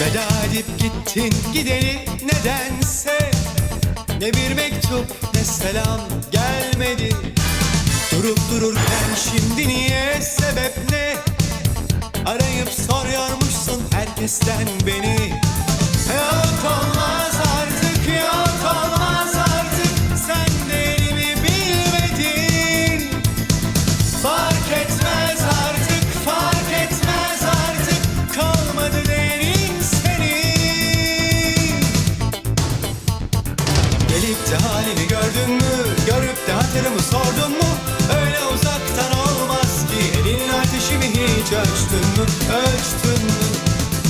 Veda edip gittin gideli nedense? Ne bir mektup ne selam gelmedi. Durup dururken şimdi niye sebep ne? Arayıp soruyormuşsun herkesten beni De halimi gördün mü? Görüp de hatırımı sordun mu? Öyle uzaktan olmaz ki Elin ateşimi hiç ölçtün mü? Ölçtün mü?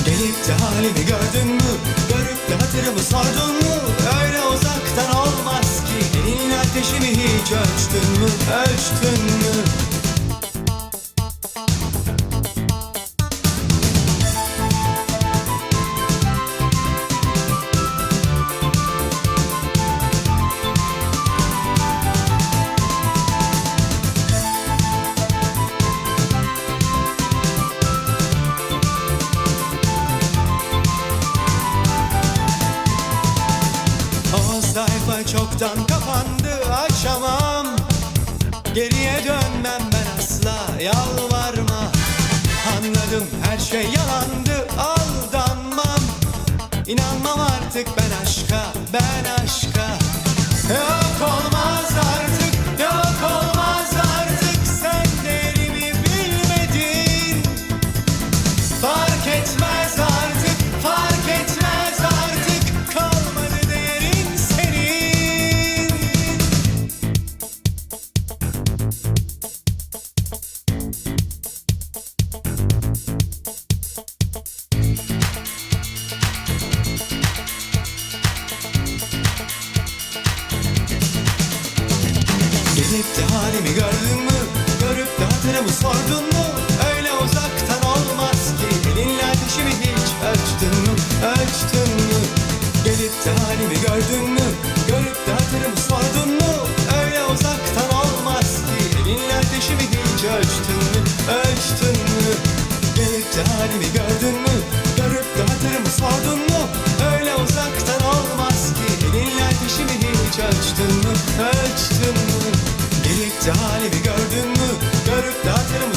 Gelip de halimi gördün mü? Görüp de hatırımı sordun mu? Öyle uzaktan olmaz ki Elin ateşimi hiç ölçtün mü? Ölçtün mü? Çoktan kapandı açamam Geriye dönmem ben asla yalvarma. Anladım her şey yalandı aldanmam. İnanmam artık ben aşka ben aşka halimi gördün mü? Görüp de hatırımı sordun? Öyle uzaktan olmaz ki Elinle ateşimi hiç ölçtün mü? Ölçtün mü? Gelip de gördün mü? Görüp de hatırımı sordun? Öyle uzaktan olmaz ki Elinle ateşimi hiç ölçtün mü? Ölçtün mü? Gelip de gördün mü? Ölçtün mü? Ölçtün mü? Gelip de halimi gördün mü? Görüp de hatırımı